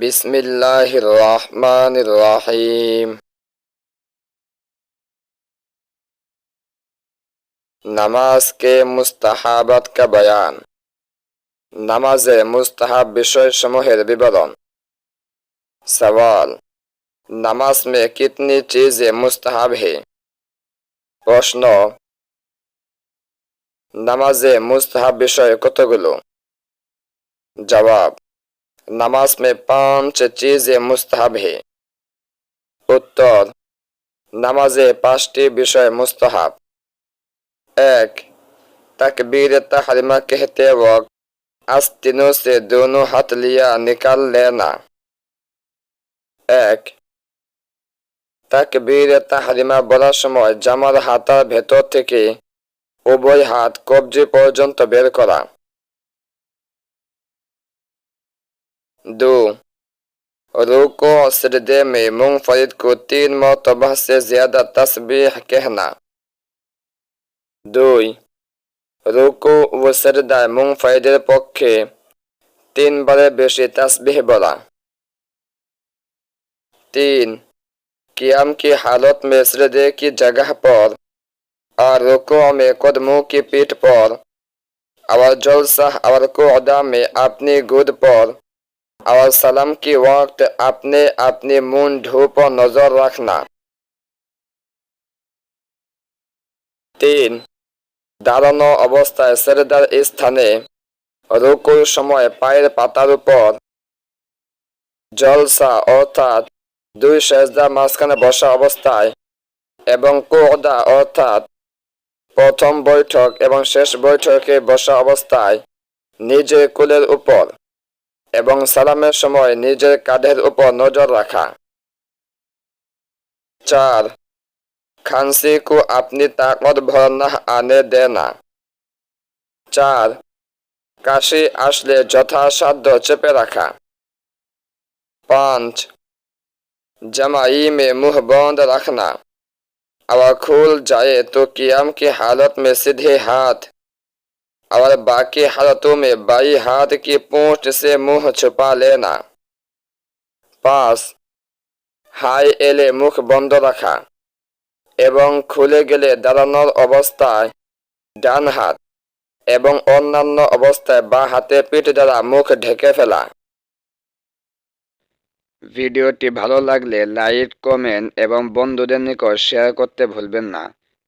বিসমিল্লাহির রহমানির রহিম নামাজ কে মুস্তাহাবাত কা বয়ান। নামাজে মুস্তাহাব বিষয়সমূহের বিবরণ। সওয়াল, নামাজ মে কিতনি চিজে মুস্তাহাব হে? প্রশ্ন, নামাজে মুস্তাহাব বিষয় কতগুলো? জবাব নামাজ में पांच चीजें मुस्ताहब है उत्तर নামাজে পাঁচটি বিষয় মুস্তাহাব এক तकबीर तहरीमा कहते वक्त आस्तीनों से दोनों हाथ लिया निकाल लेना এক তাকবীর তাহারিমা বলার সময় জামার হাতার ভেতর থেকে উভয় হাত কবজি পর্যন্ত বের করা दो रुको और सजदे में मुंफरिद को तीन मरतबा से ज्यादा तस्बीह कहना দুই রুকু ও সেজদায় মুংফাইদের পক্ষে তিনবারের বেশি তাসবিহ বলা तीन कियाम की हालत में सजदे की जगह पर और रुको में कदमों की पीठ पर और जलसा और कोदा में अपनी गुद पर और सलाम की वक्त अपने अपने मुंह ढू पर नजर रखना তিন দাঁড়ানো অবস্থায় সেরেদার স্থানে রুকুর সময় পায়ের পাতার উপর জলসা অর্থাৎ দুই সেজদার মাঝখানে বসা অবস্থায় এবং কোদা অর্থাৎ প্রথম বৈঠক এবং শেষ বৈঠকে বসা অবস্থায় নিজের কুলের উপর এবং সালামের সময় নিজের কাঁধের উপর নজর রাখা চার खांसी को अपनी ताकत भर न आने देना চার কাশি আসলে যথাসাধ্য চেপে রাখা पाँच जमाई में मुंह बंद रखना और खुल जाए तो कियाम की हालत में सीधे हाथ और बाकी हालतों में बाई हाथ की पूंछ से मुंह छुपा लेना पाँच হাই এলে মুখ বন্ধ রাখা এবং খুলে গেলে দাঁড়ানোর অবস্থায় ডান হাত এবং অন্যান্য অবস্থায় বা হাতে পিঠ দ্বারা মুখ ঢেকে ফেলা ভিডিওটি ভালো লাগলে লাইক কমেন্ট এবং বন্ধুদের নিকট শেয়ার করতে ভুলবেন না